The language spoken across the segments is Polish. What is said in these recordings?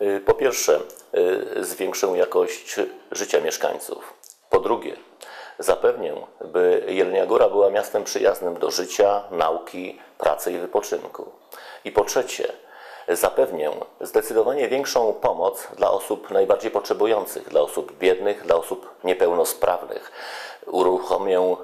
Y, Po pierwsze, y, zwiększę jakość życia mieszkańców. Po drugie, zapewnię, by Jelenia Góra była miastem przyjaznym do życia, nauki, pracy i wypoczynku. I po trzecie, zapewnię zdecydowanie większą pomoc dla osób najbardziej potrzebujących, dla osób biednych, dla osób niepełnosprawnych. Uruchomię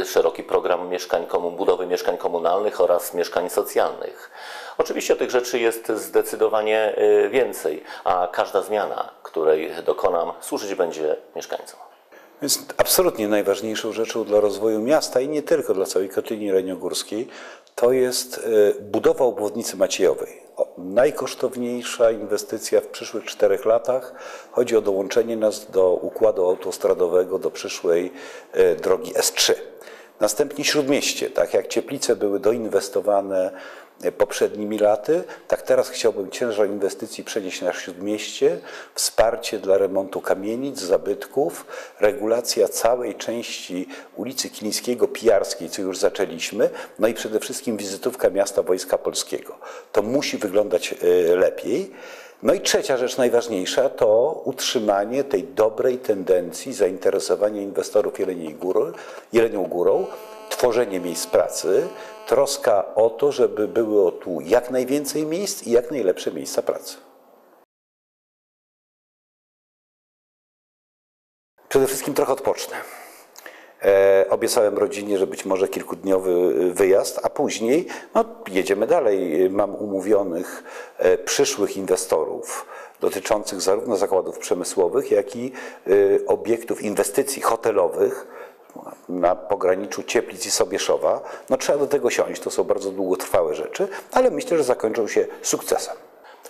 y, szeroki program mieszkań, budowy mieszkań komunalnych oraz mieszkań socjalnych. Oczywiście tych rzeczy jest zdecydowanie y, więcej, a każda zmiana, której dokonam, służyć będzie mieszkańcom. Więc absolutnie najważniejszą rzeczą dla rozwoju miasta i nie tylko dla całej Kotliny Reniogórskiej to jest e, budowa obwodnicy Maciejowej. Najkosztowniejsza inwestycja w przyszłych czterech latach. Chodzi o dołączenie nas do układu autostradowego do przyszłej e, drogi S3. Następnie Śródmieście, tak jak Cieplice były doinwestowane e, poprzednimi laty, tak teraz chciałbym ciężar inwestycji przenieść na Śródmieście, wsparcie dla remontu kamienic, zabytków, regulacja całej części ulicy Kilińskiego Pijarskiej, co już zaczęliśmy, no i przede wszystkim wizytówka miasta Wojska Polskiego. To musi wyglądać e, lepiej. No i trzecia rzecz najważniejsza to utrzymanie tej dobrej tendencji zainteresowania inwestorów Jeleniej Góry, Jelenią Górą, tworzenie miejsc pracy, troska o to, żeby było tu jak najwięcej miejsc i jak najlepsze miejsca pracy. Przede wszystkim trochę odpocznę. E, obiecałem rodzinie, że być może kilkudniowy y, wyjazd, a później no, jedziemy dalej. Mam umówionych e, przyszłych inwestorów dotyczących zarówno zakładów przemysłowych, jak i y, obiektów inwestycji hotelowych na pograniczu Cieplic i Sobieszowa. No, trzeba do tego siąść, to są bardzo długotrwałe rzeczy, ale myślę, że zakończą się sukcesem.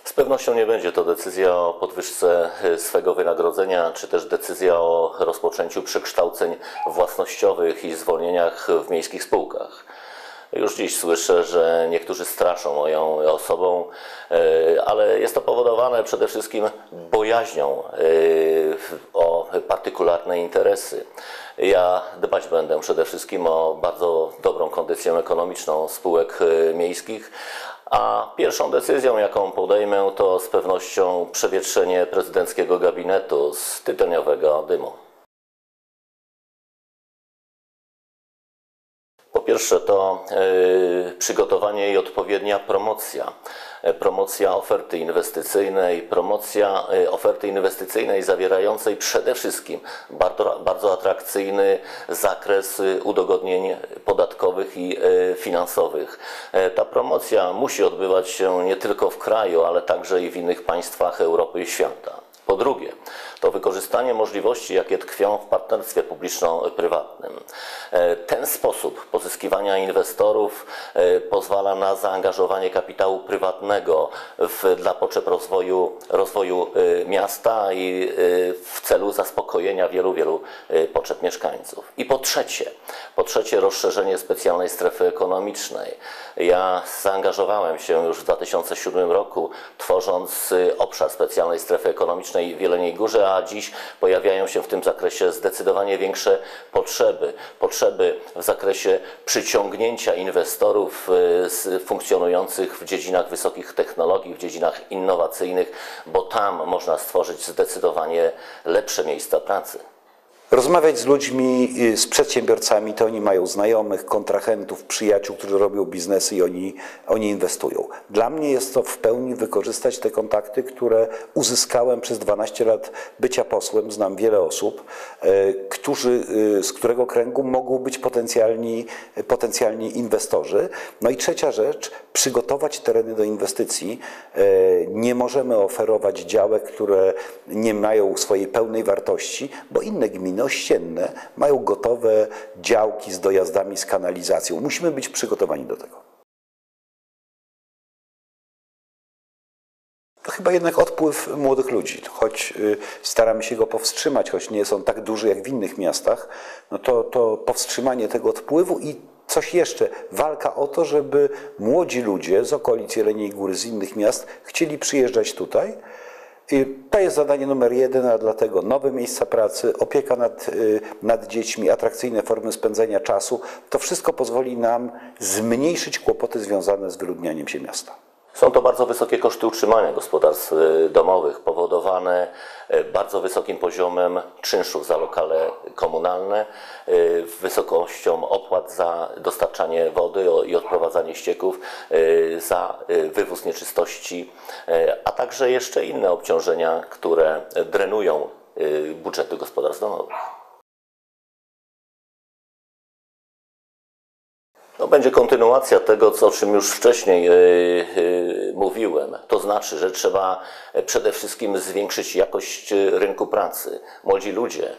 Z pewnością nie będzie to decyzja o podwyżce y, swego wynagrodzenia, czy też decyzja o rozpoczęciu przekształceń własnościowych i zwolnieniach w miejskich spółkach. Już dziś słyszę, że niektórzy straszą moją osobą, y, ale jest to powodowane przede wszystkim bojaźnią y, o partykularne interesy. Ja dbać będę przede wszystkim o bardzo dobrą kondycję ekonomiczną spółek miejskich, a pierwszą decyzją, jaką podejmę, to z pewnością przewietrzenie prezydenckiego gabinetu z tytoniowego dymu. Pierwsze to y, przygotowanie i odpowiednia promocja. E, Promocja oferty inwestycyjnej, promocja y, oferty inwestycyjnej zawierającej przede wszystkim bardzo, bardzo atrakcyjny zakres y, udogodnień podatkowych i finansowych. E, Ta promocja musi odbywać się nie tylko w kraju, ale także i w innych państwach Europy i świata. Po drugie, to wykorzystanie możliwości, jakie tkwią w partnerstwie publiczno-prywatnym. E, Ten sposób pozyskiwania inwestorów e, pozwala na zaangażowanie kapitału prywatnego w, dla potrzeb rozwoju, rozwoju e, miasta i w celu zaspokojenia wielu, wielu potrzeb mieszkańców. I po trzecie, po trzecie rozszerzenie specjalnej strefy ekonomicznej. Ja zaangażowałem się już w 2007 roku, tworząc obszar specjalnej strefy ekonomicznej w Jeleniej Górze, a dziś pojawiają się w tym zakresie zdecydowanie większe potrzeby. Potrzeby w zakresie przyciągnięcia inwestorów y, funkcjonujących w dziedzinach wysokich technologii, w dziedzinach innowacyjnych, bo tam można stworzyć zdecydowanie lepsze miejsca pracy. Rozmawiać z ludźmi, y, z przedsiębiorcami, to oni mają znajomych, kontrahentów, przyjaciół, którzy robią biznesy i oni, oni inwestują. Dla mnie jest to w pełni wykorzystać te kontakty, które uzyskałem przez 12 lat bycia posłem. Znam wiele osób, e, którzy, y, z którego kręgu mogą być potencjalni, potencjalni inwestorzy. No i trzecia rzecz, przygotować tereny do inwestycji. E, Nie możemy oferować działek, które nie mają swojej pełnej wartości, bo inne gminy ościenne mają gotowe działki z dojazdami, z kanalizacją. Musimy być przygotowani do tego. To chyba jednak odpływ młodych ludzi, choć y, staramy się go powstrzymać, choć nie jest on tak duży jak w innych miastach, no to, to powstrzymanie tego odpływu i coś jeszcze, walka o to, żeby młodzi ludzie z okolic Jeleniej Góry, z innych miast chcieli przyjeżdżać tutaj. I to jest zadanie numer jeden, a dlatego nowe miejsca pracy, opieka nad, y, nad dziećmi, atrakcyjne formy spędzenia czasu. To wszystko pozwoli nam zmniejszyć kłopoty związane z wyludnianiem się miasta. Są to bardzo wysokie koszty utrzymania gospodarstw y, domowych, powodowane y, bardzo wysokim poziomem czynszów za lokale komunalne, y, wysokością opłat za dostarczanie wody i odprowadzanie ścieków, za wywóz nieczystości, a także jeszcze inne obciążenia, które drenują budżety gospodarstw domowych. Będzie kontynuacja tego, co, o czym już wcześniej yy, yy, mówiłem. To znaczy, że trzeba e, przede wszystkim zwiększyć jakość e, rynku pracy. Młodzi ludzie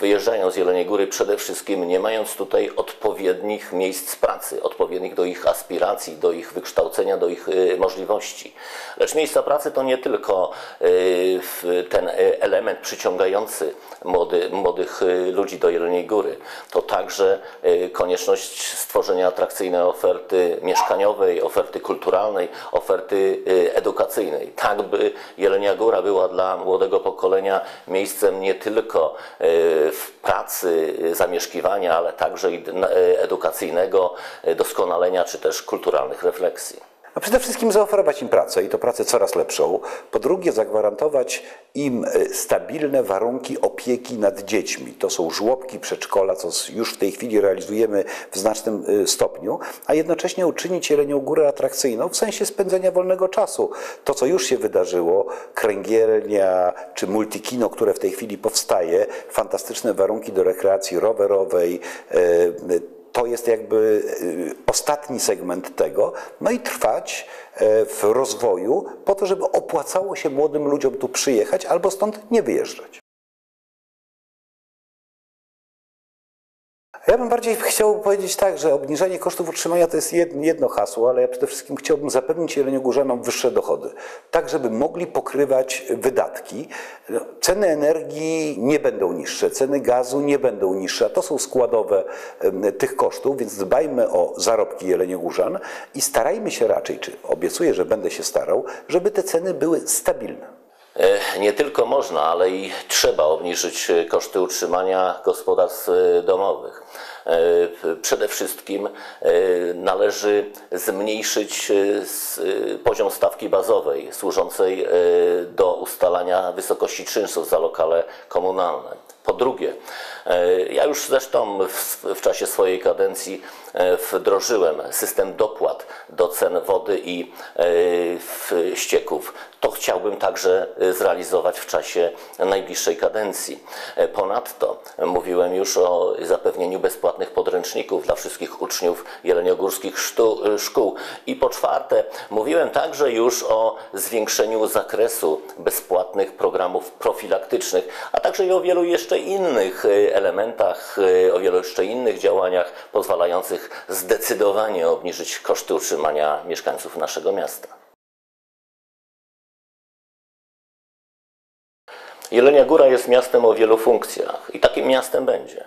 wyjeżdżają z Jeleniej Góry przede wszystkim nie mając tutaj odpowiednich miejsc pracy, odpowiednich do ich aspiracji, do ich wykształcenia, do ich możliwości. Lecz miejsca pracy to nie tylko ten e, element przyciągający młody, młodych ludzi do Jeleniej Góry. To także konieczność stworzenia atrakcyjnej oferty mieszkaniowej, oferty kulturalnej, oferty y, edukacyjnej. Tak, by Jelenia Góra była dla młodego pokolenia miejscem nie tylko y, w pracy, y, zamieszkiwania, ale także edukacyjnego doskonalenia czy też kulturalnych refleksji. A przede wszystkim zaoferować im pracę i to pracę coraz lepszą. Po drugie, zagwarantować im e, stabilne warunki opieki nad dziećmi. To są żłobki, przedszkola, co już w tej chwili realizujemy w znacznym e, stopniu, a jednocześnie uczynić Jelenią Górę atrakcyjną w sensie spędzenia wolnego czasu. To, co już się wydarzyło, kręgielnia czy multikino, które w tej chwili powstaje, fantastyczne warunki do rekreacji rowerowej, e, to jest jakby y, ostatni segment tego, no i trwać e, w rozwoju po to, żeby opłacało się młodym ludziom tu przyjechać albo stąd nie wyjeżdżać. Ja bym bardziej chciał powiedzieć tak, że obniżenie kosztów utrzymania to jest jed- jedno hasło, ale ja przede wszystkim chciałbym zapewnić Jeleniogórzanom wyższe dochody, tak żeby mogli pokrywać wydatki. No, Ceny energii nie będą niższe, ceny gazu nie będą niższe, a to są składowe tych kosztów, więc dbajmy o zarobki Jeleniogórzan i starajmy się raczej, czy obiecuję, że będę się starał, żeby te ceny były stabilne. E, Nie tylko można, ale i trzeba obniżyć e, koszty utrzymania gospodarstw e, domowych. Przede wszystkim należy zmniejszyć poziom stawki bazowej służącej do ustalania wysokości czynszów za lokale komunalne. Po drugie, e, ja już zresztą w, w czasie swojej kadencji e, wdrożyłem system dopłat do cen wody i e, ścieków. To chciałbym także zrealizować w czasie najbliższej kadencji. Ponadto mówiłem już o zapewnieniu bezpłatnych podręczników dla wszystkich uczniów jeleniogórskich sztu- szkół. I po czwarte, mówiłem także już o zwiększeniu zakresu bezpłatnych programów profilaktycznych, a także i o wielu jeszcze innych e, elementach, e, o wielu jeszcze innych działaniach pozwalających zdecydowanie obniżyć koszty utrzymania mieszkańców naszego miasta. Jelenia Góra jest miastem o wielu funkcjach i takim miastem będzie.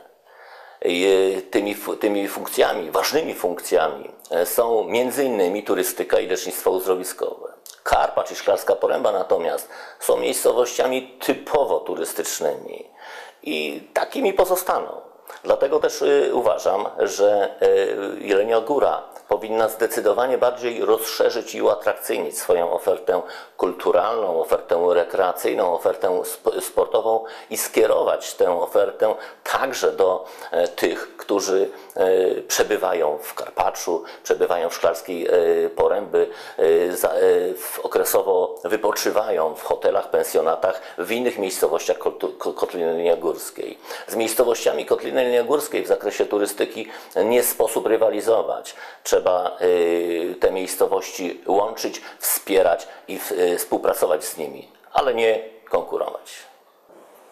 I tymi, tymi funkcjami, ważnymi funkcjami e, są innymi turystyka i lecznictwo uzdrowiskowe. Karpacz i Szklarska Poręba natomiast są miejscowościami typowo turystycznymi i takimi pozostaną. Dlatego też y, uważam, że y, Jelenia Góra powinna zdecydowanie bardziej rozszerzyć i uatrakcyjnić swoją ofertę kulturalną, ofertę rekreacyjną, ofertę sp- sportową i skierować tę ofertę także do e, tych, którzy e, przebywają w Karpaczu, przebywają w Szklarskiej e, Poręby, okresowo wypoczywają w hotelach, pensjonatach, w innych miejscowościach Kotliny Górskiej. Z miejscowościami Kotliny Górskiej w zakresie turystyki nie sposób rywalizować. Trzeba y, te miejscowości łączyć, wspierać i y, współpracować z nimi, ale nie konkurować.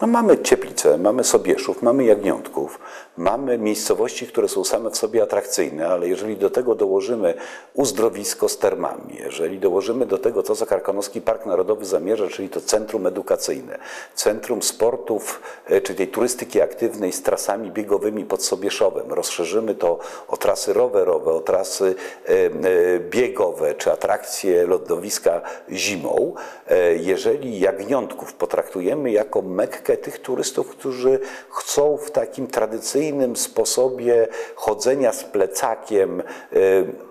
No mamy Cieplice, mamy Sobieszów, mamy Jagniątków, mamy miejscowości, które są same w sobie atrakcyjne, ale jeżeli do tego dołożymy uzdrowisko z termami, jeżeli dołożymy do tego to, co Karkonoski Park Narodowy zamierza, czyli to centrum edukacyjne, centrum sportów, e, czy tej turystyki aktywnej z trasami biegowymi pod Sobieszowem, rozszerzymy to o trasy rowerowe, o trasy e, e, biegowe, czy atrakcje lądowiska zimą, jeżeli Jagniątków potraktujemy jako Mekkę tych turystów, którzy chcą w takim tradycyjnym sposobie chodzenia z plecakiem, e,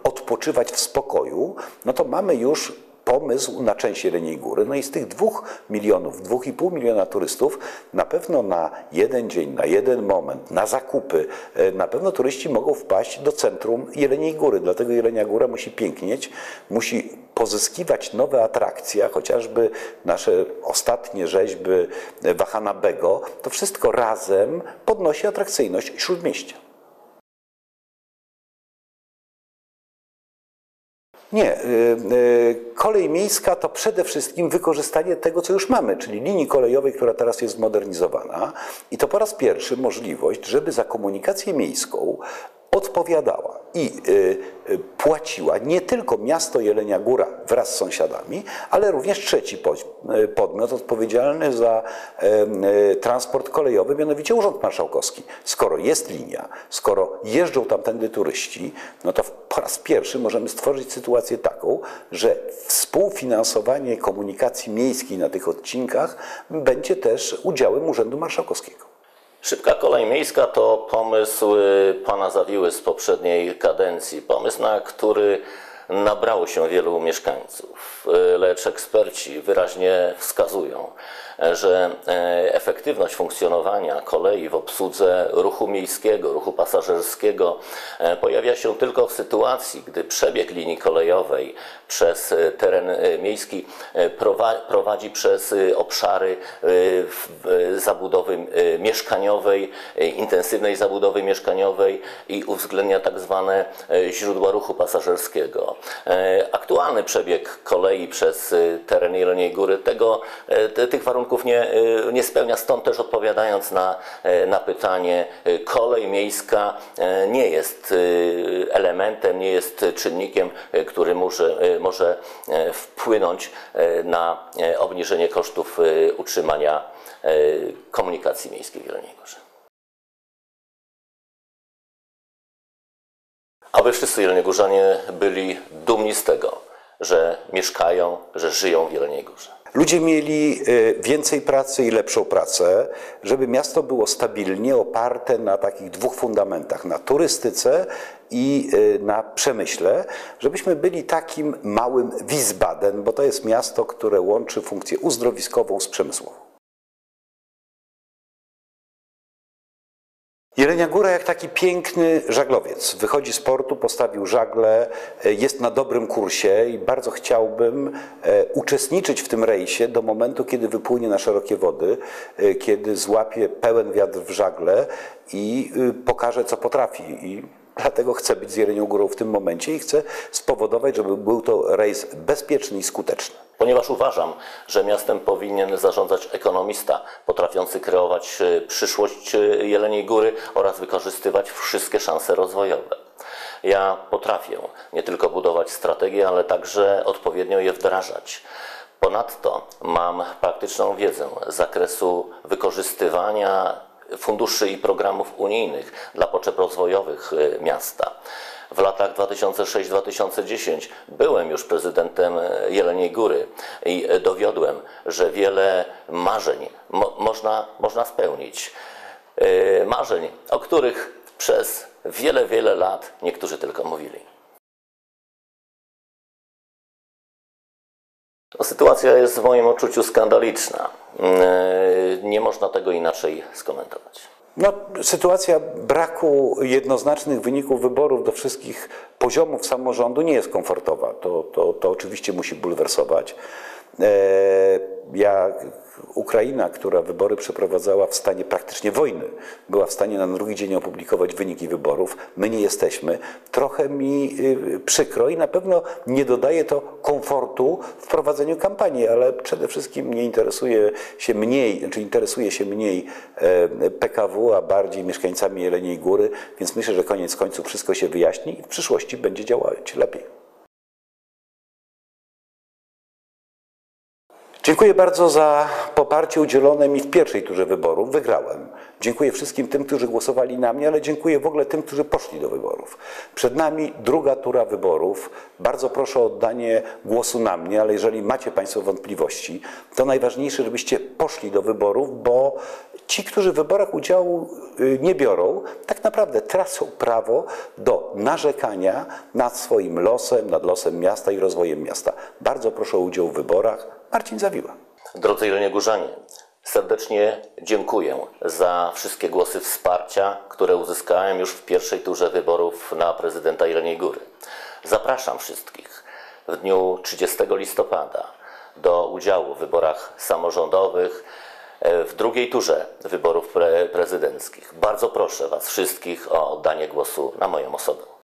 odpoczywać w spokoju, no to mamy już pomysł na część Jeleniej Góry. No i z tych dwóch milionów, dwóch i pół miliona turystów, na pewno na jeden dzień, na jeden moment, na zakupy, e, na pewno turyści mogą wpaść do centrum Jeleniej Góry. Dlatego Jelenia Góra musi pięknieć, musi pozyskiwać nowe atrakcje, a chociażby nasze ostatnie rzeźby Wahana Bego, to wszystko razem podnosi atrakcyjność Śródmieścia. Nie. y, y, Kolej miejska to przede wszystkim wykorzystanie tego, co już mamy, czyli linii kolejowej, która teraz jest zmodernizowana. I to po raz pierwszy możliwość, żeby za komunikację miejską odpowiadała i y, y, płaciła nie tylko miasto Jelenia Góra wraz z sąsiadami, ale również trzeci y, podmiot odpowiedzialny za transport kolejowy, mianowicie Urząd Marszałkowski. Skoro jest linia, skoro jeżdżą tamtędy turyści, no to po raz pierwszy możemy stworzyć sytuację taką, że współfinansowanie komunikacji miejskiej na tych odcinkach będzie też udziałem Urzędu Marszałkowskiego. Szybka kolej miejska to pomysł y, pana Zawiły z poprzedniej kadencji. Pomysł, na który nabrało się wielu mieszkańców, y, lecz eksperci wyraźnie wskazują, że e, efektywność funkcjonowania kolei w obsłudze ruchu miejskiego, ruchu pasażerskiego e, pojawia się tylko w sytuacji, gdy przebieg linii kolejowej przez e, teren e, miejski e, prowa- prowadzi przez e, obszary e, zabudowy e, mieszkaniowej, e, intensywnej zabudowy mieszkaniowej i uwzględnia tak zwane e, źródła ruchu pasażerskiego. E, Aktualny przebieg kolei przez e, teren Jeleniej Góry tego, e, te- tych warunków nie, e, nie spełnia, stąd też odpowiadając na, e, na pytanie, e, kolej miejska nie jest elementem, nie jest czynnikiem, który może, może wpłynąć na obniżenie kosztów utrzymania komunikacji miejskiej w Jeleniej Górze. Aby wszyscy jeleniogórzanie byli dumni z tego, że mieszkają, że żyją w Jeleniej Górze. Ludzie mieli y, więcej pracy i lepszą pracę, żeby miasto było stabilnie oparte na takich dwóch fundamentach, na turystyce i y, na przemyśle, żebyśmy byli takim małym Wiesbaden, bo to jest miasto, które łączy funkcję uzdrowiskową z przemysłową. Jelenia Góra jak taki piękny żaglowiec. Wychodzi z portu, postawił żagle, e, jest na dobrym kursie i bardzo chciałbym e, uczestniczyć w tym rejsie do momentu, kiedy wypłynie na szerokie wody, e, kiedy złapie pełen wiatr w żagle i pokaże, co potrafi. I dlatego chcę być z Jelenią Górą w tym momencie i chcę spowodować, żeby był to rejs bezpieczny i skuteczny. Ponieważ uważam, że miastem powinien zarządzać ekonomista potrafiący kreować e, przyszłość e, Jeleniej Góry oraz wykorzystywać wszystkie szanse rozwojowe. Ja potrafię nie tylko budować strategie, ale także odpowiednio je wdrażać. Ponadto mam praktyczną wiedzę z zakresu wykorzystywania funduszy i programów unijnych dla potrzeb rozwojowych e, miasta. W latach 2006-2010 byłem już prezydentem e, Jeleniej Góry i e, dowiodłem, że wiele marzeń mo można, można spełnić. E, Marzeń, o których przez wiele, wiele lat niektórzy tylko mówili. No, sytuacja jest w moim odczuciu skandaliczna. Nie można tego inaczej skomentować. No, sytuacja braku jednoznacznych wyników wyborów do wszystkich poziomów samorządu nie jest komfortowa. To, to, to oczywiście musi bulwersować. E, Ja, Ukraina, która wybory przeprowadzała w stanie praktycznie wojny, była w stanie na drugi dzień opublikować wyniki wyborów. My nie jesteśmy. Trochę mi y, przykro i na pewno nie dodaje to komfortu w prowadzeniu kampanii, ale przede wszystkim nie interesuje się mniej, znaczy interesuje się mniej e, PKW, a bardziej mieszkańcami Jeleniej Góry, więc myślę, że koniec końców wszystko się wyjaśni i w przyszłości będzie działać lepiej. Dziękuję bardzo za poparcie udzielone mi w pierwszej turze wyborów. Wygrałem. Dziękuję wszystkim tym, którzy głosowali na mnie, ale dziękuję w ogóle tym, którzy poszli do wyborów. Przed nami druga tura wyborów. Bardzo proszę o oddanie głosu na mnie, ale jeżeli macie Państwo wątpliwości, to najważniejsze, żebyście poszli do wyborów, bo ci, którzy w wyborach udziału y, nie biorą, tak naprawdę tracą prawo do narzekania nad swoim losem, nad losem miasta i rozwojem miasta. Bardzo proszę o udział w wyborach. Marcin Zawiła. Drodzy Jeleniogórzanie, serdecznie dziękuję za wszystkie głosy wsparcia, które uzyskałem już w pierwszej turze wyborów na prezydenta Jeleniej Góry. Zapraszam wszystkich w dniu 30 listopada do udziału w wyborach samorządowych, e, w drugiej turze wyborów pre prezydenckich. Bardzo proszę Was wszystkich o oddanie głosu na moją osobę.